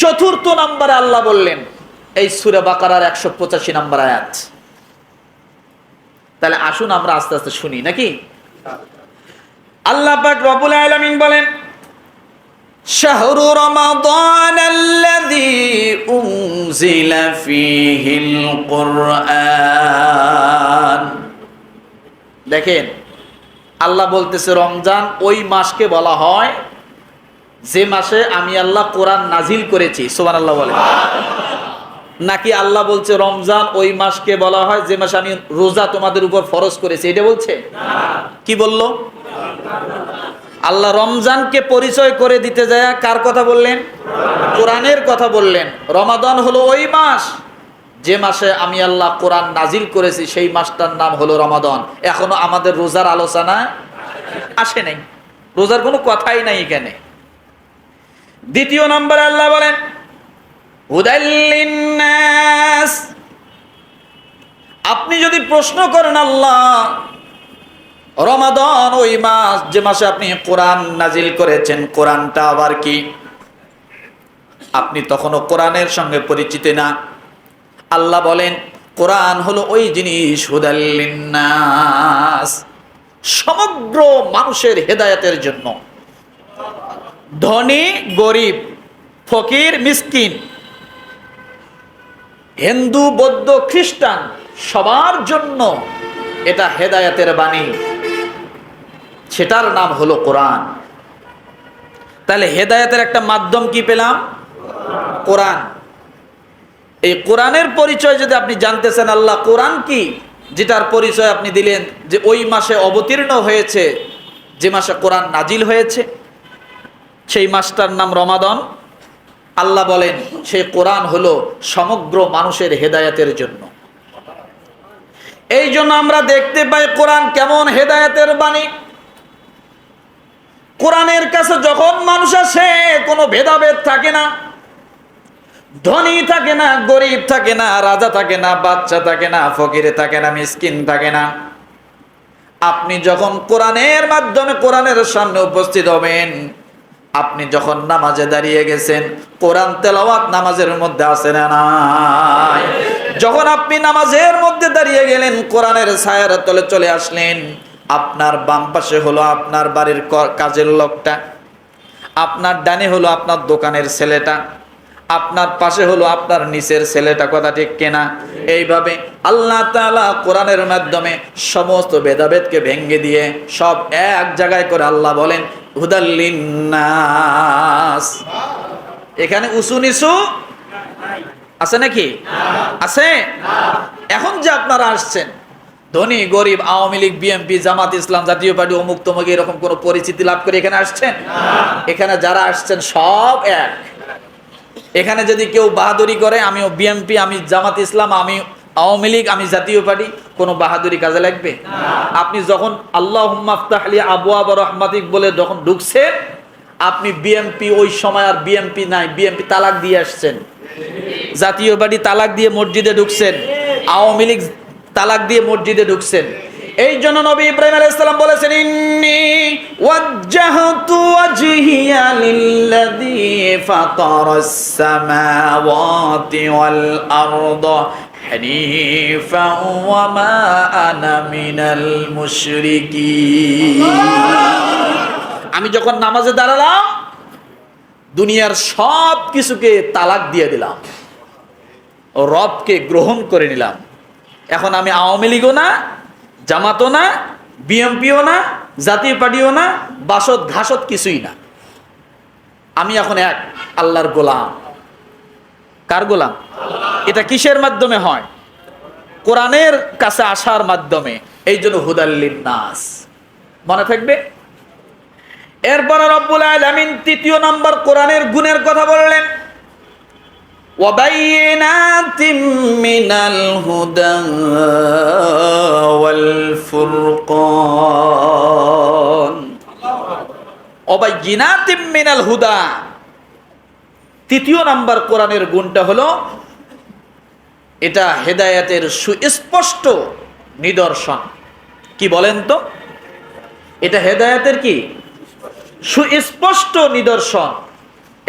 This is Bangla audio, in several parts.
চতুর্থ নম্বরে আল্লাহ বললেন এই সুরে বাকারার একশো পঁচাশি নম্বর আয়াত তাহলে আসুন আমরা আস্তে আস্তে শুনি নাকি আল্লাহ পাক রবুল আলামিন বলেন شهر رمضان الذي أنزل فيه القرآن দেখেন আল্লাহ বলতেছে রমজান ওই মাসকে বলা হয় যে মাসে আমি আল্লাহ কোরআন নাজিল করেছি সোমান আল্লাহ বলে। নাকি আল্লাহ বলছে, রমজান ওই মাসকে বলা হয় যে মাসে আমি রোজা তোমাদের উপর ফরজ করেছি, এটা বলছে? কি বলল? আল্লাহ রমজানকে পরিচয় করে দিতে যায়, কার কথা বললেন? কোরআনের কথা বললেন। রমাদান হলো ওই মাস, যে মাসে আমি আল্লাহ কোরআন নাজিল করেছি, সেই মাসটার নাম হলো রমাদান। এখনও আমাদের রোজার আলোচনা আসে নাই। রোজার কোনো কথাই নাই এখানে। দ্বিতীয় নম্বরে আল্লাহ বলেন, হুদাল্লিন্নাস। আপনি যদি প্রশ্ন করেন, আল্লাহ, রমাদন ওই মাস, যে মাসে আপনি কোরআন নাজিল করেছেন, কোরআনটা আবার কি? আপনি তখনও কোরআনের সঙ্গে পরিচিত না। আল্লাহ বলেন, কোরআন হলো ওই জিনিস, হুদাল্লিন্নাস, সমগ্র মানুষের হেদায়েতের জন্য। ধনী, গরিব, ফকির, মিসকিন, হিন্দু, বৌদ্ধ, খ্রিস্টান, সবার জন্য এটা হেদায়াতের বাণী। সেটার নাম হলো কোরআন। তাহলে হেদায়াতের একটা মাধ্যম কি পেলাম? কোরআন। এই কোরআনের পরিচয় যদি আপনি জানতেছেন, আল্লাহ কোরআন কি? যেটার পরিচয় আপনি দিলেন যে ওই মাসে অবতীর্ণ হয়েছে, যে মাসে কোরআন নাজিল হয়েছে। সেই মাসটার নাম রমাদন। আল্লাহ বলেন, সেই কোরআন হলো সমগ্র মানুষের হেদায়াতের জন্য। এই জন্য আমরা দেখতে পাই কোরআন কেমন হেদায়েতের বাণী। কোরআনের কাছে যখন মানুষ আসে, কোনো ভেদাভেদ থাকে না। ধনী থাকে না, গরিব থাকে না, রাজা থাকে না, বাচ্চা থাকে না, ফকিরে থাকে না, মিসকিন থাকে না। আপনি যখন কোরআনের মাধ্যমে কোরআনের সামনে উপস্থিত হবেন আপনি যখন নামাজে দাঁড়িয়ে গেছেন, কোরআন তেলাওয়াত নামাজের মধ্যে আসে না নাই? যখন আপনি নামাজের মধ্যে দাঁড়িয়ে গেলেন, কোরআনের ছায়ার তলে চলে আসলেন, আপনার বাম পাশে হলো আপনার বাড়ির কাজের লোকটা, আপনার ডানে হলো আপনার দোকানের ছেলেটা, আপনার পাশে হলো আপনার নিচের ছেলেটা, কথা ঠিক কেনা? এইভাবে আল্লাহ তাআলা কোরআনের মাধ্যমে সমস্ত ভেদাভেদকে ভেঙ্গে দিয়ে সব এক জায়গায় করে আল্লাহ বলেন হুদাল্লিন্নাস। এখানে উঁচু নিচু আছে নাকি? আছে? এখন যে আপনারা আসছেন, ধনী, গরিব, Awami League BNP Jamaat Islam, Jatiya party, অমুক তমুক, এরকম কোন পরিচিতি লাভ করে এখানে আসছেন? এখানে যারা আসছেন, সব এক। এখানে যদি কেউ বাহাদুরি করে, আমিও বিএনপি আমি জামাত ইসলাম, আমি আওয়ামী লীগ আমি জাতীয় পার্টি কোনো বাহাদুরি কাজে লাগবে? আপনি যখন আল্লাহ আলী আবু আবার রহমাতিক বলে যখন ঢুকছেন আপনি বিএমপি ওই সময় আর বিএমপি নাই বিএমপি তালাক দিয়ে আসছেন। জাতীয় পার্টি তালাক দিয়ে মসজিদে ঢুকছেন। আওয়ামী লীগ তালাক দিয়ে মসজিদে ঢুকছেন। এই জন্য নবী ইব্রাহিম আলাইহিস সালাম বলেছেন ইন্নি ওয়াজ্জাহতু ওয়াজহিয়া লিল্লাযী ফাতারাস সামাওয়াতি ওয়াল আরদা। আমি যখন নামাজে দাঁড়ালাম, দুনিয়ার সব কিছুকে তালাক দিয়ে দিলাম, রবকে গ্রহণ করে নিলাম। এখন আমি আওয়ামী লীগও না, জামাতও না, বিএমপিও না, জাতীয় পার্টিও না বাসদ ঘাসত কিছুই না। আমি এখন এক, আল্লাহর গোলাম। কার গোলাম এটা কিসের মাধ্যমে হয় কোরআনের কাছে আসার মাধ্যমে এই জন্য হুদাল্লিন নাস মনে থাকবে এরপরে রব্বুল আলামিন তৃতীয় নম্বর কোরআনের গুণের কথা বললেন وبينات من الهدى والفرقان وبينات من الهدى তৃতীয় নাম্বার কোরআনের গুণটা হলো, এটা হেদায়েতের সুস্পষ্ট নিদর্শন। কি বলেন তো? এটা হেদায়েতের কি? সুস্পষ্ট নিদর্শন।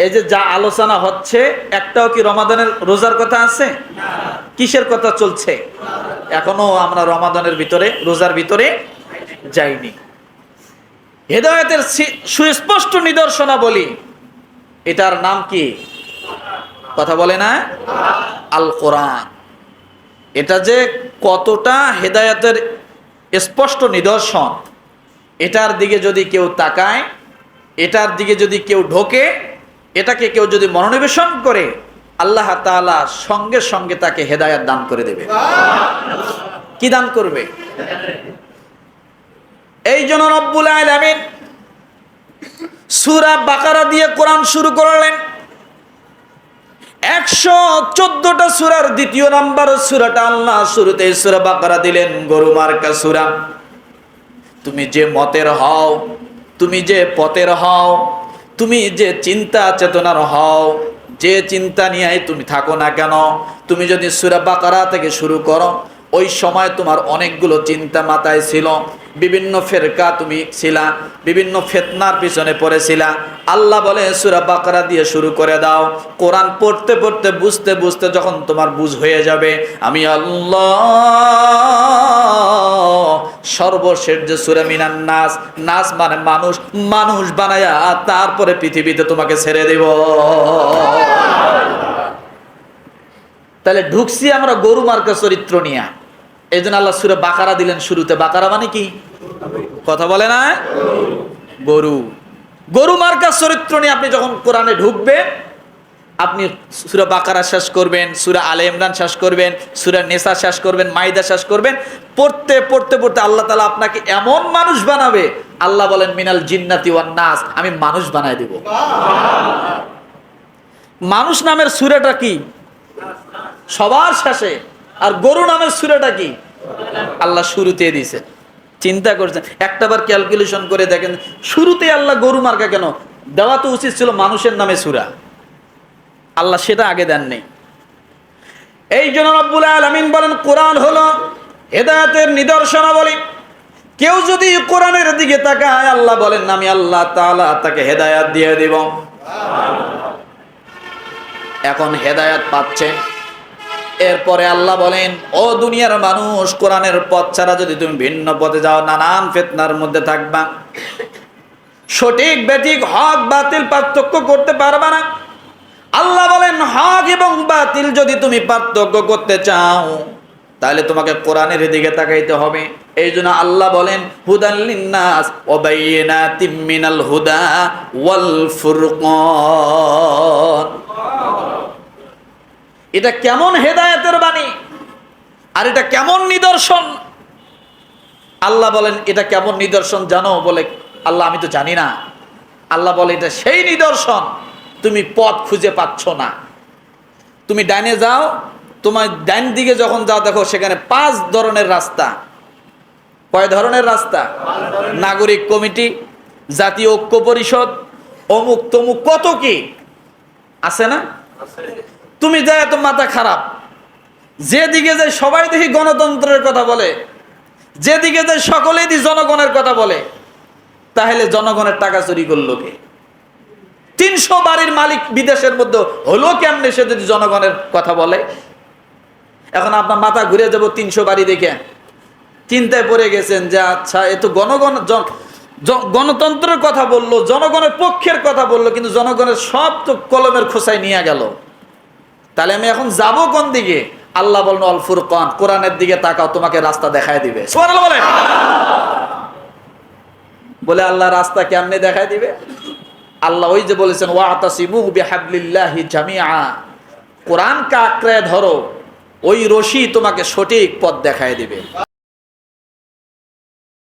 এই যে যা আলোচনা হচ্ছে, একটাও কি রমাদানের রোজার কথা আছে? কিসের কথা চলছে? এখনও আমরা রমাদানের ভিতরে, রোজার ভিতরে যাইনি। হেদায়তের সুস্পষ্ট নিদর্শনা বলি এটার নাম কি? কথা বলে না? আল কোরআন এটা যে কতটা হেদায়তের স্পষ্ট নিদর্শন, এটার দিকে যদি কেউ তাকায়, এটার দিকে যদি কেউ ঢোকে, এটাকে কেউ যদি মনোনিবেশন করে, আল্লাহ তাআলা সঙ্গে সঙ্গে তাকে হেদায়াত দান করে দেবে। কি দান করবে? এই জন্য রব্বুল আলামিন সূরা বাকারা দিয়ে কোরআন শুরু করলেন। একশো চোদ্দটা সুরার দ্বিতীয় নাম্বার সুরাটা আল্লাহ শুরুতে সুরা বাকারা দিলেন, গরু মার্কা সুরা। তুমি যে মতের হও, তুমি যে পথের হও, তুমি যে চিন্তা চেতনার হও, যে চিন্তা নিয়ে তুমি থাকো না কেন, তুমি যদি সুরা বাকারা থেকে শুরু করো, ওই সময় তোমার অনেকগুলো চিন্তা মাথায় ছিল। বিভিন্ন ফেরকা তুমি ছিলা, বিভিন্ন ফেতনার পিছনে পড়েছিলা। আল্লাহ বলে, সুরা বাকারা দিয়ে শুরু করে দাও। কোরআন পড়তে পড়তে, বুঝতে বুঝতে যখন তোমার বুঝ হয়ে যাবে, আমি আল্লাহ সর্বশেষ যে সুরা মিনান নাস নাস মানে মানুষ মানুষ বানায়া তারপরে পৃথিবীতে তোমাকে ছেড়ে দেব। তাহলে ঢুকছি আমরা গরু মার্কা চরিত্র নিয়ে। এই জন্য আল্লাহ সুরে বাকারা দিলেন শুরুতে। বাকারা মানে কি? কথা বলে না? গরু। গরু মার্কা চরিত্র নিয়ে আপনি যখন কোরআনে ঢুকবেন, আপনি সুরা বাকারা শেষ করবেন, সুরা আলে ইমরান শেষ করবেন, সুরা নেশা শেষ করবেন, মাইদা শেষ করবেন, পড়তে পড়তে পড়তে আল্লাহ তালা আপনাকে এমন মানুষ বানাবে, আল্লাহ বলেন, মিনাল জিন্নাতি ওয়ান নাস আমি মানুষ বানায় দেব। মানুষ নামের সুরাটা কি? সবার শেষে। আর গরু নামের সুরাটা কি? আল্লাহ শুরুতে দিয়েছে। চিন্তা করছেন, একটাবার ক্যালকুলেশন করে দেখেন শুরুতে আল্লাহ গরু মার্কা কেন? দেওয়া তো উচিত ছিল মানুষের নামে সুরা। আল্লাহ সেটা আগে দেননি। এই জন্য রব্বুল আলামিন বলেন, কোরআন হলো হেদায়েতের নিদর্শনাবলী। কেউ যদি কোরআনের দিকে তাকায়, আল্লাহ বলেন, আমি আল্লাহ তাআলা তাকে হেদায়াত দিয়ে দিব। এখন হেদায়াত পাচ্ছে। এরপরে আল্লাহ বলেন, ও দুনিয়ার মানুষ, কোরআনের পথ ছাড়া যদি তুমি ভিন্ন পথে যাও, নানান ফেতনার মধ্যে থাকবা। সঠিক, বেঠিক, হক, বাতিল, পার্থক্য করতে পারবা না। আল্লাহ বলেন, হক এবং বাতিল যদি তুমি পার্থক্য করতে চাও, তাহলে তোমাকে কোরআনের দিকে তাকাইতে হবে। এই জন্য আল্লাহ বলেন মিনাল হুদা ওয়াল ফুরকান। এটা কেমন হেদায়েতের বাণী? আর এটা কেমন নিদর্শন? আল্লাহ বলেন, এটা কেমন নিদর্শন জানো? বলে, আল্লাহ, আমি তো জানি না। আল্লাহ বলে, এটা সেই নিদর্শন তুমি পথ খুঁজে পাচ্ছ না। তুমি ডাইনে যাও, তোমার ডাইন দিকে যখন যাও, দেখো সেখানে পাঁচ ধরনের রাস্তা। কয় ধরনের রাস্তা? নাগরিক কমিটি, জাতীয় ঐক্য পরিষদ অমুক তমুক কত কি? আছে না? তুমি যাই এত মাথা খারাপ। যেদিকে যে সবাই দেখি গণতন্ত্রের কথা বলে, যেদিকে যে সকলেই দি জনগণের কথা বলে, তাহলে জনগণের টাকা চুরি করল কে? তিনশো বাড়ির মালিক বিদেশের মধ্যে হলো কেমনে সে যদি জনগণের কথা বলে? এখন আপনার মাথা ঘুরে যাব তিনশো বাড়ি দেখে। চিন্তায় পড়ে গেছেন যে আচ্ছা এ তো গণগণ গণতন্ত্রের কথা বলল, জনগণের পক্ষের কথা বলল, কিন্তু জনগণের সব তো কলমের খোসায় নিয়ে গেল। তাহলে আমি এখন যাব কোন দিকে? আল্লাহ বলেন অল ফুরকন, কোরআনের দিকে তাকাও, তোমাকে রাস্তা দেখায় দিবে। বলে। আল্লাহ রাস্তা কেমনে দেখায় দিবে? আল্লাহ ওই যে বলেছেন ওয়াতাসিমু বিহাবলিল্লাহি কোরআনকে আঁকড়ে ধরো, ওই রশি তোমাকে সঠিক পথ দেখায় দিবে।